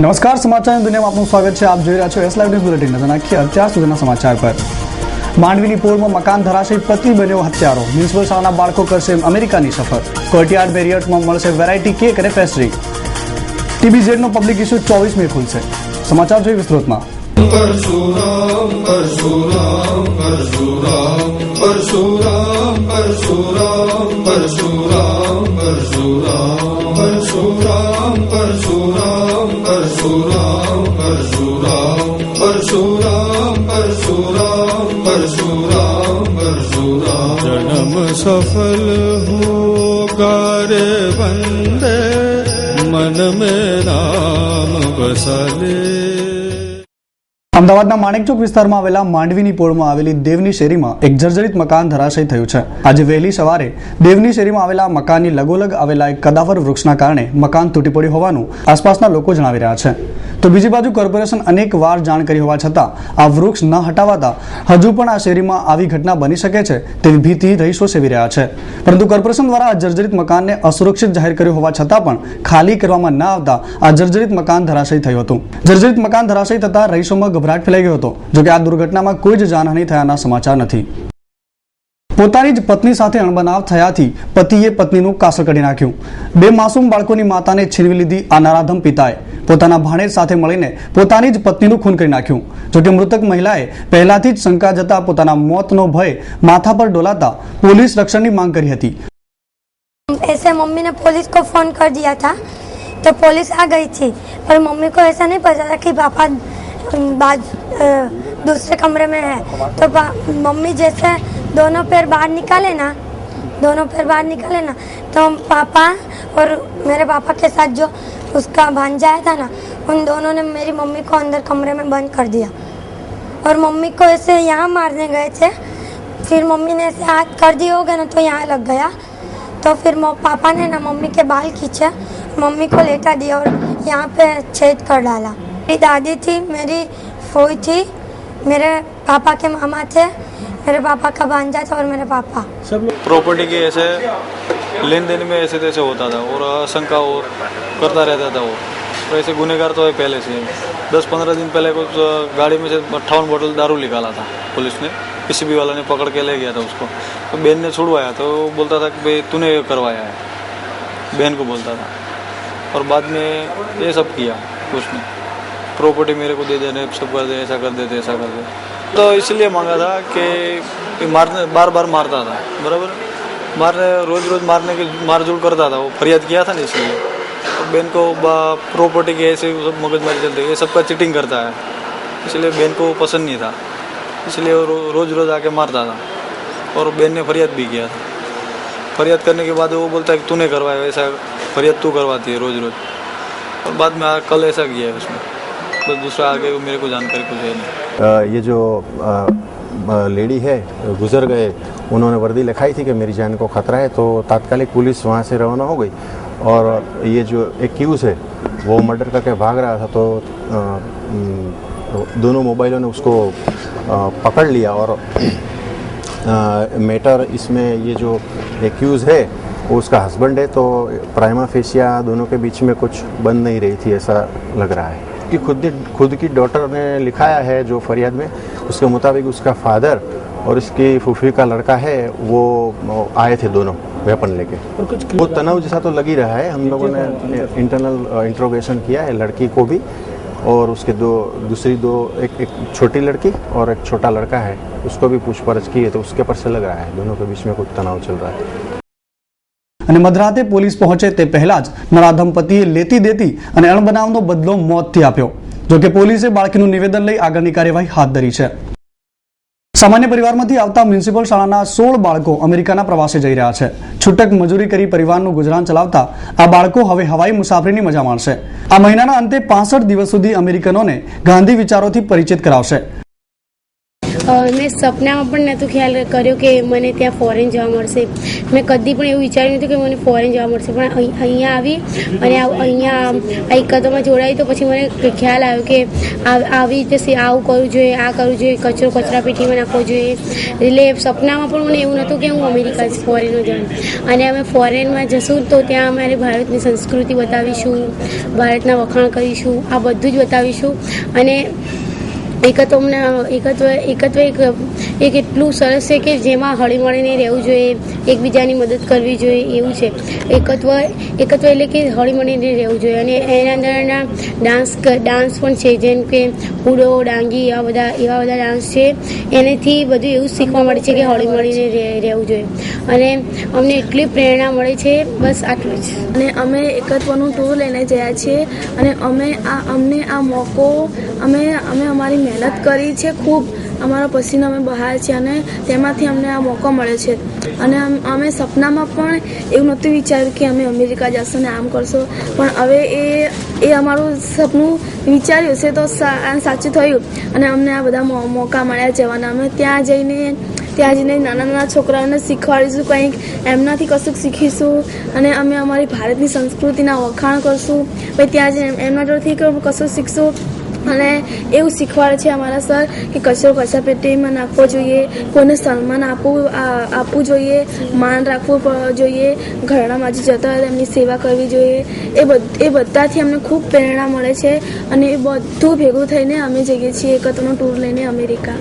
નમસ્કાર, સમાચારની દુનિયામાં આપનું સ્વાગત છે. આપ જોઈ રહ્યા છો એસ લાઈવ ન્યૂઝ બુલેટિન નજર નાખીએ અત્યાર સુધીના સમાચાર પર. માંડવીની પોળમાં મકાન ધરાશય પતિ બન્યો હત્યારો. મ્યુનિસિપલ શાળાના બાળકો કરશે અમેરિકાની સફર. કોર્ટયાર્ડ બેરિયર્સમાં મળશે વેરાયટી કેક અને પેસ્ટ્રી ટીબીઝેડનો પબ્લિક ઇસ્યુ ચોવીસ મે ખુલશે. સમાચાર જોઈ વિસ્તૃતમાં. પરશુરામ પરશુરામ પરશુરામ પરશુરામ પરશુરામ પરશુરામ પરશુરામ પરશુરામ. પરશુરામ પરશુરામ પરશુરામ પરશુરામ પરશુરામ પરશુરામ. જન્મ સફલ હોગા રે વંદે, મન મે નામ વસલે. અમદાવાદના માણેકચોક વિસ્તારમાં આવેલા માંડવીની પોળમાં આવેલી દેવની શેરીમાં એક જર્જરિત મકાન ધરાશય થયું છે. આજે વહેલી સવારે દેવની શેરીમાં આવેલા મકાનની લગોલગ આવેલા એક કદાવર વૃક્ષના કારણે મકાન તૂટી પડ્યું હોવાનું આસપાસના લોકો જણાવી રહ્યા છે. તો બીજી બાજુ કોર્પોરેશન અનેક વાર જાણ કરી હોવા છતાં આ વૃક્ષ ન હટાવાતા હજુ પણ આ શેરીમાં આવી ઘટના બની શકે છે તેવી ભીતિ રહીશો સેવી રહ્યા છે. પરંતુ કોર્પોરેશન દ્વારા આ જર્જરિત મકાનને અસુરક્ષિત જાહેર કર્યું હોવા છતાં પણ ખાલી કરવામાં ન આવતા આ જર્જરિત મકાન ધરાશય થયું હતું. જર્જરિત મકાન ધરાશય થતાં રહીશોમાં ગભરાટ ફેલાઈ ગયો હતો, જોકે આ દુર્ઘટનામાં કોઈ જ જાનહાનિ થયાના સમાચાર નથી. પોતાની જ પત્ની સાથે અણબનાવ થયાથી પતિએ પત્નીનું કાસળ કાઢી નાખ્યું બે માસૂમ બાળકોની માતાને છીનવી લીધી આ નરાધમ પિતાએ પોતાના ભાણેજ સાથે મળીને પોતાની જ પત્નીનું ખૂન કરી નાખ્યું જોકે મૃતક મહિલાએ પહેલાથી જ શંકા જતા પોતાના મોતનો ભય માથા પર ડોલાતા પોલીસ રક્ષણની માંગ કરી હતી ऐसे मम्मी ने पुलिस को फ़ोन कर दिया था तो पुलिस आ गई थी पर मम्मी को ऐसा नहीं पता था कि पापा बाज अ, दूसरे कमरे में है तो पा- मम्मी जैसे दोनों पैर बाहर निकाले ना, दोनों पैर बाहर निकाले ना तो पापा और मेरे पापा के साथ जो उसका भांजा आया था ना, उन दोनों ने मेरी मम्मी को अंदर कमरे में बंद कर दिया। और मम्मी को ऐसे यहाँ मारने गए थे, फिर मम्मी ने ऐसे हाथ कर दिए होगा ना तो यहाँ लग गया। तो फिर पापा ने ना मम्मी के बाल खींचे, मम्मी को लेटा दिया और यहाँ पे छेद कर डाला। मेरी दादी थी, मेरी फोई थी, मेरे पापा के मामा थे मेरे पापा का भांजा था और मेरे पापा। सब प्रॉपर्टी के ऐसे लेन देन में ऐसे तैसे होता था और आशंका और करता रहता था वो। और ऐसे गुनेगार तो है पहले से दस पंद्रह दिन पहले कुछ गाड़ी में से अट्ठावन बोतल दारू निकाला था पुलिस ने। पीसीबी वाला ने पकड़ के ले गया था उसको। तो बहन ने छुड़वाया तो वो बोलता था कि भाई तूने ये करवाया है। बहन को बोलता था। और बाद में ये सब किया उसने। प्रॉपर्टी मेरे को दे देने सब कर दे ऐसा कर देते ऐसा कर दे। तो इसलिए मांगा था कि मारने बार बार मारता था बराबर? मारने रोज रोज मारने की मारझोड़ करता था वो फरियाद किया था ना इसलिए। तो बहन को प्रॉपर्टी के ऐसे सब मगजमारी चलती ये सबका चिटिंग करता है। इसलिए बहन को पसंद नहीं था। इसलिए वो रो, रोज रोज आके मारता था। और बहन ने फरियाद भी किया था। फरियाद करने के बाद वो बोलता है कि तूने करवाया ऐसा फरियाद तू करवाती है रोज रोज और बाद में कल ऐसा किया है उसने। बस दूसरा आगे मेरे को जानकारी कुछ है नहीं। ये जो लेडी है, गुजर गए, उन्होंने वर्दी लिखाई थी कि मेरी जान को खतरा है तो तात्कालिक पुलिस वहाँ से रवाना हो गई। और ये जो एक्यूज़ है, वो मर्डर करके भाग रहा था तो दोनों मोबाइलों ने उसको पकड़ लिया। और मैटर इसमें ये जो एक्यूज़ है, वो उसका हस्बैंड है तो प्राइमा फेसिया दोनों के बीच में कुछ बन नहीं रही थी, ऐसा लग रहा है। कि खुद खुद की डॉटर ने लिखाया है जो फरियाद में उसके मुताबिक उसका फादर और इसकी फूफी का लड़का है वो आए थे दोनों वेपन लेके। वो तनाव जैसा तो लग ही रहा है। हम लोगों ने इंटरनल इंट्रोगेशन किया है लड़की को भी और उसके दो दूसरी दो एक एक छोटी लड़की और एक छोटा लड़का है। उसको भी पूछपरछ की है तो उसके पर से लग रहा है। दोनों के बीच में कुछ तनाव चल रहा है। અને મધરાતે પોલીસ પહોંચે તે પહેલા જ નરાધમ પતિએ લેતી દેતી અને અણબનાવનો બદલો મોતથી આપ્યો જોકે પોલીસે બાળકીનું નિવેદન લઈ આગળની કાર્યવાહી હાથ ધરી છે. સામાન્ય પરિવારમાંથી આવતા મ્યુનિસિપલ શાળાના સોળ બાળકો અમેરિકાના પ્રવાસે જઈ રહ્યા છે. છૂટક મજૂરી કરી પરિવારનું ગુજરાન ચલાવતા આ બાળકો હવે હવાઈ મુસાફરીની મજા માણશે. આ મહિનાના અંતે પાસઠ દિવસ સુધી અમેરિકનોને ગાંધી વિચારોથી પરિચિત કરાવશે. મેં સપનામાં પણ નહોતું ખ્યાલ કર્યો કે મને ત્યાં ફોરેન જવા મળશે. મેં કદી પણ એવું વિચાર્યું નહોતું કે મને ફોરેન જવા મળશે. પણ અહીં- અહીંયા આવી અને અહીંયા આ એકતોમાં જોડાઈ તો પછી મને ખ્યાલ આવ્યો કે આવી રીતે આવું કરવું જોઈએ, આ કરવું જોઈએ, કચરો કચરા પેટીમાં નાખવો જોઈએ. એટલે સપનામાં પણ મને એવું નહોતું કે હું અમેરિકા ફોરેનમાં જવાનું અને અમે ફોરેનમાં જશું તો ત્યાં અમારે ભારતની સંસ્કૃતિ બતાવીશું, ભારતના વખાણ કરીશું, આ બધું જ બતાવીશું. અને એકત્વના એકત્વ એકત્વ એક એક એટલું સરસ છે કે જેમાં હળીમળીને રહેવું જોઈએ, એકબીજાની મદદ કરવી જોઈએ, એવું છે. એકત્વ એકત્વ એટલે કે હળીમળીને રહેવું જોઈએ. અને એના અંદરના ડાન્સ ડાન્સ પણ છે, જેમ કે હુડો, ડાંગી, એવા બધા એવા બધા ડાન્સ છે. એનેથી બધું એવું શીખવા મળે છે કે હળીમળીને રહે- રહેવું જોઈએ. અને અમને એટલી પ્રેરણા મળે છે, બસ આટલું જ. અને અમે એકત્વનું ટૂર લઈને જયા છીએ. અને અમે આ, અમને આ મોકો, અમે અમે અમારી મહેનત કરી છે, ખૂબ અમારો પસીનો અમે બહાર છે અને તેમાંથી અમને આ મોકો મળે છે. અને અમે સપનામાં પણ એવું નહોતું વિચાર્યું કે અમે અમેરિકા જશું ને આમ કરશો. પણ હવે એ એ અમારું સપનું વિચાર્યું છે તો સાચું થયું. અને અમને આ બધા મોકા મળ્યા જવાના. અમે ત્યાં જઈને ત્યાં જઈને નાના નાના છોકરાઓને શીખવાડીશું, કંઈક એમનાથી કશુંક શીખીશું. અને અમે અમારી ભારતની સંસ્કૃતિના વખાણ કરશું. પછી ત્યાં જઈને એમના જોડેથી કશું શીખશું. અને એવું શીખવાડે છે અમારા સર કે કચરો કચરા પેટીમાં નાખવો જોઈએ, કોઈને સન્માન આપવું આપવું જોઈએ, માન રાખવું જોઈએ ઘરડામાં જે જતા હોય એમની સેવા કરવી જોઈએ. એ એ બધાથી અમને ખૂબ પ્રેરણા મળે છે અને એ બધું ભેગું થઈને અમે જઈએ છીએ એકત્રનો ટૂર લઈને અમેરિકા.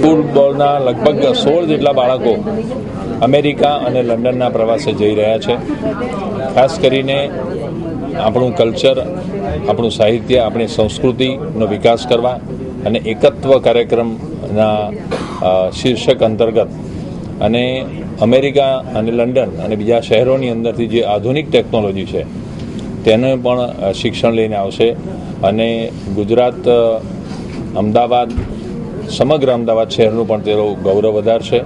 ફૂટબોલના લગભગ સોળ જેટલા બાળકો અમેરિકા અને લંડનના પ્રવાસે જઈ રહ્યા છે. ખાસ કરીને આપણું કલ્ચર આપણું સાહિત્ય, આપણી સંસ્કૃતિનો વિકાસ કરવા અને એકત્વ કાર્યક્રમના શીર્ષક અંતર્ગત અને અમેરિકા અને લંડન અને બીજા શહેરોની અંદરથી જે આધુનિક ટેકનોલોજી છે, તેને પણ શિક્ષણ લઈને આવશે અને ગુજરાત અમદાવાદ, સમગ્ર અમદાવાદ શહેરનું પણ તેઓ ગૌરવ વધારશે.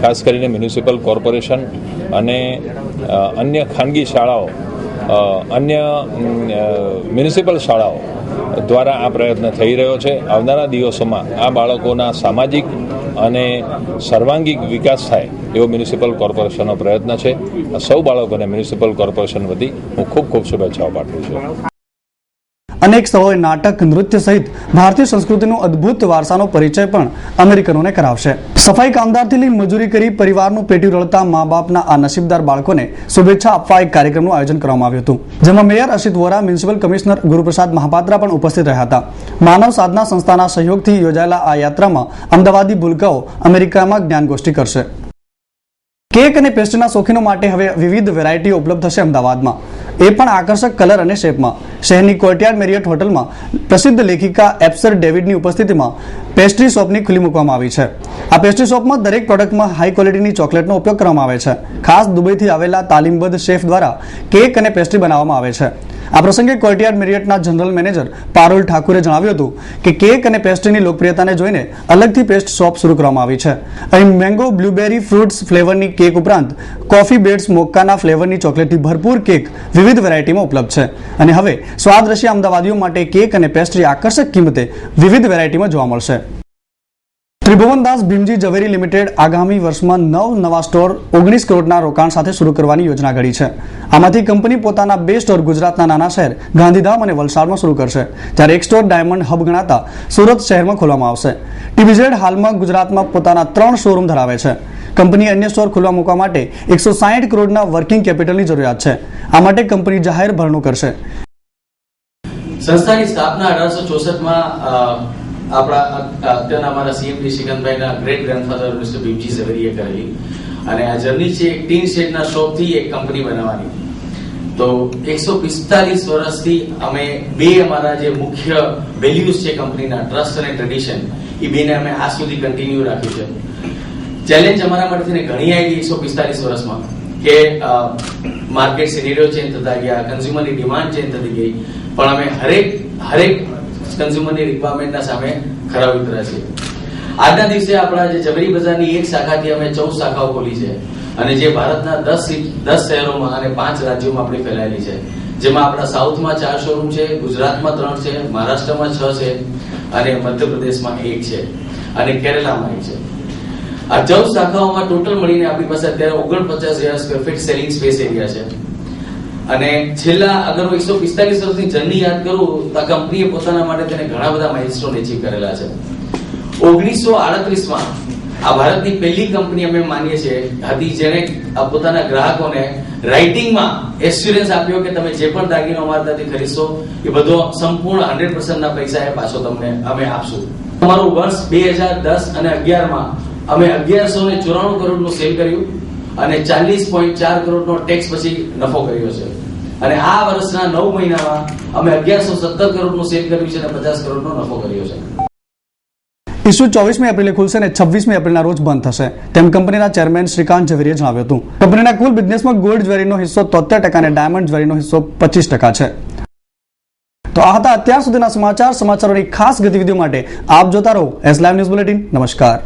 ખાસ કરીને મ્યુનિસિપલ કોર્પોરેશન અને અન્ય ખાનગી શાળાઓ અન્ય મ્યુનિસિપલ શાળાઓ દ્વારા આ પ્રયત્ન થઈ રહ્યો છે. આવનારા દિવસોમાં આ બાળકોના સામાજિક અને સર્વાંગીક વિકાસ થાય એવો મ્યુનિસિપલ કોર્પોરેશનનો પ્રયત્ન છે. સૌ બાળકોને મ્યુનિસિપલ કોર્પોરેશન વતી હું ખૂબ ખૂબ શુભેચ્છાઓ પાઠવું છું. અનેક સ્થળોએ નાટક, નૃત્ય સહિત ભારતીય સંસ્કૃતિનો અદ્ભુત વારસાનો પરિચય પણ અમેરિકનોને કરાવશે. સફાઈ કામદારથી લઈ મજૂરી કરી પરિવારનું પેટી રળતા મા બાપના આ નસીબદાર બાળકોને શુભેચ્છા આપવા એક કાર્યક્રમનું આયોજન કરવામાં આવ્યું હતું, જેમાં mayor Ashit Vora, municipal commissioner Guruprasad Mahapatra પણ ઉપસ્થિત રહ્યા હતા. માનવ સાધના સંસ્થાના સહયોગથી યોજાયેલા આ યાત્રામાં અમદાવાદી ભૂલકાઓ અમેરિકામાં જ્ઞાનગોષ્ઠી કરશે. કેક અને પેસ્ટ્રીના શોખીનો માટે હવે વિવિધ વેરાયટીઓ ઉપલબ્ધ થશે અમદાવાદમાં. એ પણ આકર્ષક કલર અને શેપમાં. શહેરની કોર્ટયાર્ડ મેરિયટ હોટલમાં પ્રસિદ્ધ લેખિકા એપ્સર ડેવિડની ઉપસ્થિતિમાં પેસ્ટ્રી શોપની ખુલ્લી મૂકવામાં આવી છે. આ પેસ્ટ્રી શોપમાં દરેક પ્રોડક્ટમાં હાઈ ક્વોલિટીની ચોકલેટનો ઉપયોગ કરવામાં આવે છે. ખાસ દુબઈથી આવેલા તાલીમબદ્ધ શેફ દ્વારા કેક અને પેસ્ટ્રી બનાવવામાં આવે છે. આ પ્રસંગે કોર્ટયાર્ડ મેરિયટના જનરલ મેનેજર પારુલ ઠાકુરે જણાવ્યું હતું કે કેક અને પેસ્ટ્રીની લોકપ્રિયતાને જોઈને અલગથી પેસ્ટ શોપ શરૂ કરવામાં આવી છે. અહીં મેંગો, બ્લુબેરી ફ્રૂટ્સ ફ્લેવરની કેક ઉપરાંત કોફી બેડ્સ મોક્કાના ફ્લેવરની ચોકલેટથી ભરપૂર કેક વિવિધ વેરાયટીમાં ઉપલબ્ધ છે. અને હવે સ્વાદરસિયા અમદાવાદીઓ માટે કેક અને પેસ્ટ્રી આકર્ષક કિંમતે વિવિધ વેરાયટીમાં જોવા મળશે. ત્રિભુવનદાસ ભીમજી ઝવેરી લિમિટેડ આગામી વર્ષમાં નવ નવા સ્ટોર ઓગણીસ કરોડના રોકાણ સાથે શરૂ કરવાની યોજના ઘડી છે. આમાંથી કંપની પોતાના બે સ્ટોર ગુજરાતના નાના શહેર, ગાંધીધામ અને વલસાડમાં શરૂ કરશે, જ્યારે એક સ્ટોર ડાયમંડ હબ ગણાતા સુરત શહેરમાં ખોલવામાં આવશે. ટીવીઝેડ હાલમાં ગુજરાતમાં પોતાના ત્રણ શોરૂમ ધરાવે છે. કંપની અન્ય સ્ટોર ખુલ્લા મૂકવા માટે એકસો સાહીઠ કરોડના વર્કિંગ કેપિટલની જરૂરિયાત છે. આ માટે કંપની જાહેર ભરણું કરશે. સંસ્થાની સ્થાપના અઢારસો ચોસઠમાં આપણા અત્યારના અમારા સીએમડી સિકંદભાઈના ગ્રેટ ગ્રેન્ડફાધર મિસ્ટર ભીમજી ઝવેરીએ કરેલી. અને આ જર્ની છે એક ટીન શેડના શોપથી એક કંપની બનાવવાની. તો એકસો પિસ્તાલીસ વર્ષથી અમે બે અમારા જે મુખ્ય વેલ્યુઝ છે કંપનીના ટ્રસ્ટ અને ટ્રેડિશન એ બેને અમે આજ સુધી કન્ટિન્યુ રાખ્યું છે. ચેલેન્જ અમારા માટે ઘણી આવી એકસો પિસ્તાલીસ વર્ષમાં કે માર્કેટ સિનેરિયો ચેન્જ થતા ગયા કન્ઝ્યુમરની ડિમાન્ડ ચેન્જ થતી ગઈ. પણ અમે હરેક હરેક કન્ઝ્યુમરની રિક્વાયરમેન્ટના સામે ખરા ઉતરા છે. આજના દિવસે આપણા જે જબરી બજારની એક શાખાથી અમે ચૌદ શાખાઓ ખોલી છે અને જે ભારતના દસ દસ શહેરોમાં અને પાંચ રાજ્યોમાં આપણી ફેલાયેલી છે. જેમાં આપણા સાઉથમાં ચાર શોરૂમ છે, ગુજરાતમાં ત્રણ છે, મહારાષ્ટ્રમાં છ છે અને મધ્યપ્રદેશમાં એક છે અને કેરલામાં એક છે. આ ચૌદ શાખાઓમાં ટોટલ મળીને આપણી પાસે અત્યારે ઓગણપચાસ હજાર square feet selling space area છે. અને છેલ્લા, અગર એકસો પિસ્તાલીસ વર્ષની જર્ની યાદ કરું, તો કંપનીએ પોતાના માટે તેને ઘણા બધા માઇલસ્ટોન એચીવ કરેલા છે. ઓગણીસો આડત્રીસમાં આ ભારતની પહેલી કંપની અમે માનીએ છીએ, હતી આ પોતાના ગ્રાહકોને રાઇટિંગમાં એસ્યુરન્સ આપ્યો કે તમે જે પણ દાગીનો અમારાથી ખરીદશો, એ બધો સંપૂર્ણ હંડ્રેડ ના પૈસા એ પાછો તમને અમે આપશું. તમારું વર્ષ બે હજાર દસ અને અગિયારમાં અમે અગિયારસો ને ચોરાણું કરોડનું સેલ કર્યું અને ચાલીસ પોઈન્ટ ચાર કરોડનો ટેક્સ પછી નફો કર્યો છે. અને આ વર્ષના નવ મહિનામાં અમે અગિયારસો સત્તર કરોડનું સેલ કર્યું છે અને પચાસ કરોડનો નફો કર્યો છે. ઇસ્યુ ચોવીસમી એપ્રિલે ખુલશે અને છવ્વીસમી એપ્રિલના રોજ બંધ થશે. તેમ કંપનીના ચેરમેન શ્રીકાંત ઝવેરીએ જણાવ્યું હતું. કંપનીના કુલ બિઝનેસમાં ગોલ્ડ જ્વેરીનો હિસ્સો તોતેર ટકા અને ડાયમંડ જ્વેરીનો હિસ્સો પચીસ ટકા છે. તો આ હતા અત્યાર સુધીના સમાચાર, સમાચારોની ખાસ ગતિવિધિઓ માટે આપ જોતા રહો એસ લાઈવ ન્યૂઝ બુલેટિન. નમસ્કાર.